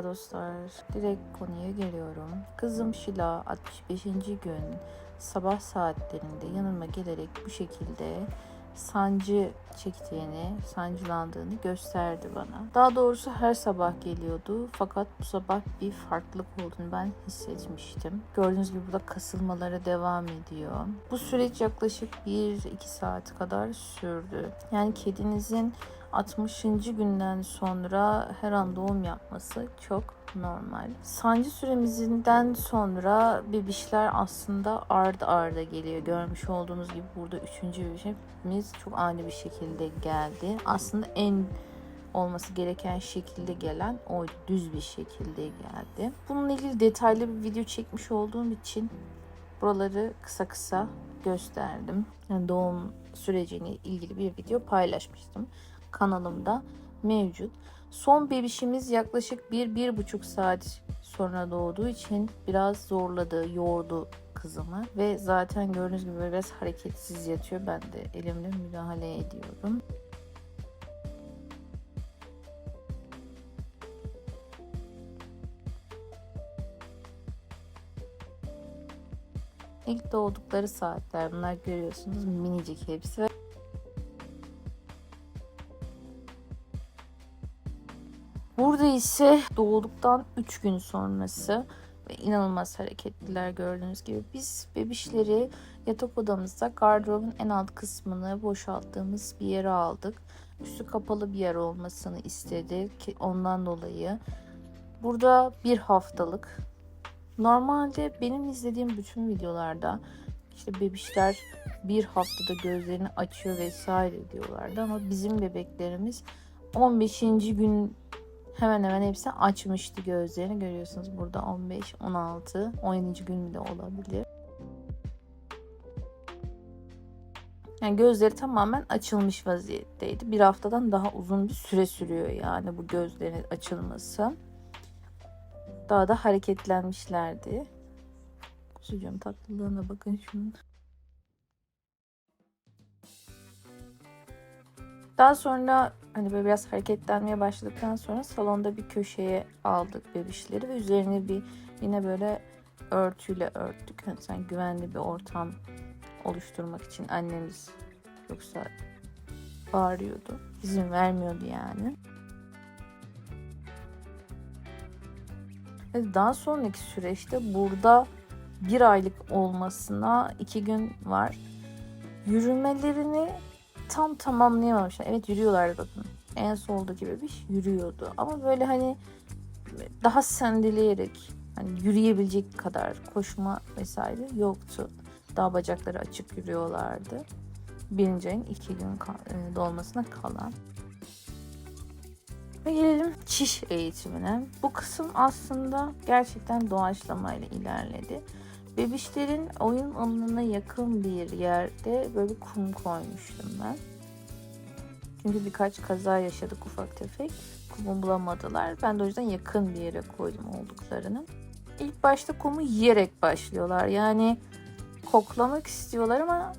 dostlar. Direkt konuya geliyorum. Kızım Şila 65. gün sabah saatlerinde yanıma gelerek bu şekilde sancı çektiğini, sancılandığını gösterdi bana. Daha doğrusu her sabah geliyordu fakat bu sabah bir farklılık olduğunu ben hissetmiştim. Gördüğünüz gibi burada kasılmalara devam ediyor. Bu süreç yaklaşık 1-2 saat kadar sürdü. Yani kedinizin 60. günden sonra her an doğum yapması çok normal. Sancı süremizden sonra bebişler aslında ardı arda geliyor. Görmüş olduğunuz gibi burada üçüncü bebişimiz çok ani bir şekilde geldi. Aslında en olması gereken şekilde gelen o düz bir şekilde geldi. Bununla ilgili detaylı bir video çekmiş olduğum için buraları kısa kısa gösterdim. Yani doğum sürecine ilgili bir video paylaşmıştım kanalımda mevcut. Son bebişimiz yaklaşık 1-1,5 saat sonra doğduğu için biraz zorladı, yordu kızımı. Ve zaten gördüğünüz gibi biraz hareketsiz yatıyor. Ben de elimle müdahale ediyorum. İlk doğdukları saatler bunlar görüyorsunuz minicik hepsi. İse doğduktan 3 gün sonrası ve inanılmaz hareketliler gördüğünüz gibi. Biz bebişleri yatak odamızda gardırobun en alt kısmını boşalttığımız bir yere aldık. Üstü kapalı bir yer olmasını istedi ki ondan dolayı. Burada bir haftalık. Normalde benim izlediğim bütün videolarda işte bebişler bir haftada gözlerini açıyor vesaire diyorlardı ama bizim bebeklerimiz 15. gün hemen hemen hepsi açmıştı gözlerini. Görüyorsunuz burada 15, 16, 17. gün bile olabilir. Yani gözleri tamamen açılmış vaziyetteydi. Bir haftadan daha uzun bir süre sürüyor yani bu gözlerin açılması. Daha da hareketlenmişlerdi. Kuzucuğum tatlılığına bakın şunun. Daha sonra hani böyle biraz hareketlenmeye başladıktan sonra salonda bir köşeye aldık bebişleri ve üzerine bir yine böyle örtüyle örttük. Hani sen güvenli bir ortam oluşturmak için annemiz yoksa bağırıyordu. İzin vermiyordu yani. Ve daha sonraki süreçte burada bir aylık olmasına iki gün var. Yürümelerini tam tamamlayamamışlar. Evet yürüyorlardı bakın. En soldaki bebiş yürüyordu. Ama böyle hani daha sendeleyerek hani yürüyebilecek kadar koşma vesaire yoktu. Daha bacakları açık yürüyorlardı. Birinci ayın iki gün e, dolmasına kalan. Ve gelelim çiş eğitimine. Bu kısım aslında gerçekten doğaçlamayla ilerledi. Bebişlerin oyun alanına yakın bir yerde böyle kum koymuştum ben. Çünkü birkaç kaza yaşadık ufak tefek. Kumu bulamadılar. Ben de o yüzden yakın bir yere koydum olduklarını. İlk başta kumu yiyerek başlıyorlar. Yani koklamak istiyorlar ama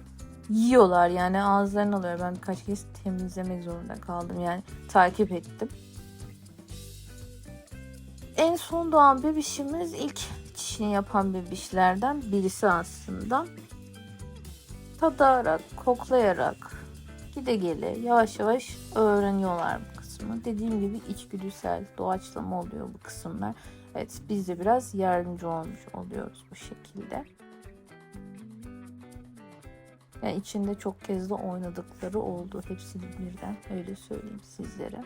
yiyorlar yani ağızlarını alıyor. Ben birkaç kez temizlemek zorunda kaldım. Yani takip ettim. En son doğan bebişimiz ilk çişini yapan bebişlerden birisi aslında. Tadarak, koklayarak gide gele yavaş yavaş öğreniyorlar bu kısmı. Dediğim gibi içgüdüsel doğaçlama oluyor bu kısımlar. Evet biz de biraz yardımcı olmuş oluyoruz bu şekilde. Yani içinde çok kez de oynadıkları oldu. Hepsini birden öyle söyleyeyim sizlere.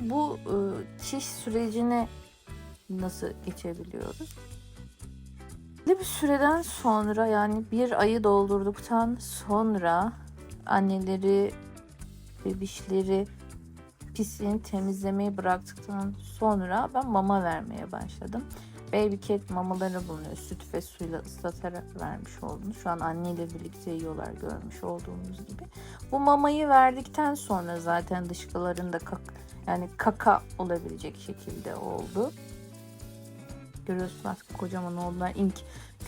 Bu e, çiş sürecini nasıl geçebiliyoruz? Belli bir süreden sonra yani bir ayı doldurduktan sonra anneleri, bebişleri pisliğini temizlemeyi bıraktıktan sonra ben mama vermeye başladım. Baby cat mamaları bulunuyor. Süt ve suyla ıslatarak vermiş oldum. Şu an anneyle birlikte yiyorlar görmüş olduğunuz gibi. Bu mamayı verdikten sonra zaten dışkılarında kak yani kaka olabilecek şekilde oldu. Görüyorsunuz artık kocaman oldular. İlk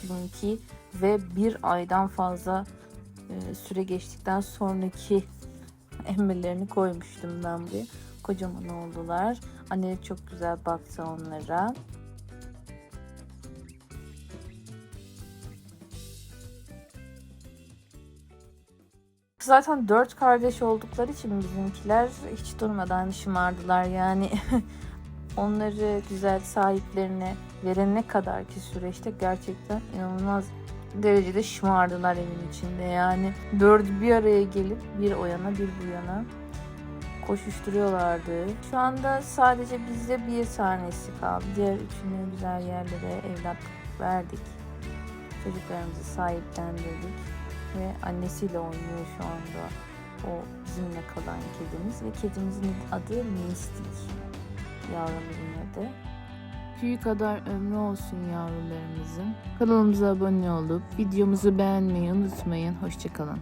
günki ve bir aydan fazla e, süre geçtikten sonraki emmirlerini koymuştum ben buraya. Kocaman oldular. Anne çok güzel baktı onlara. Zaten dört kardeş oldukları için bizimkiler hiç durmadan şımardılar yani. Onları güzel sahiplerine verene kadar ki süreçte gerçekten inanılmaz derecede şımardılar evin içinde yani. Dördü bir araya gelip bir o yana bir bu yana koşuşturuyorlardı. Şu anda sadece bizde bir tanesi kaldı. Diğer üçüne güzel yerlere evlatlık verdik. Çocuklarımızı sahiplendirdik ve annesiyle oynuyor şu anda o bizimle kalan kedimiz ve kedimizin adı Mistik yavruların adı. Tüyü kadar ömrü olsun yavrularımızın. Kanalımıza abone olup videomuzu beğenmeyi unutmayın. Hoşçakalın.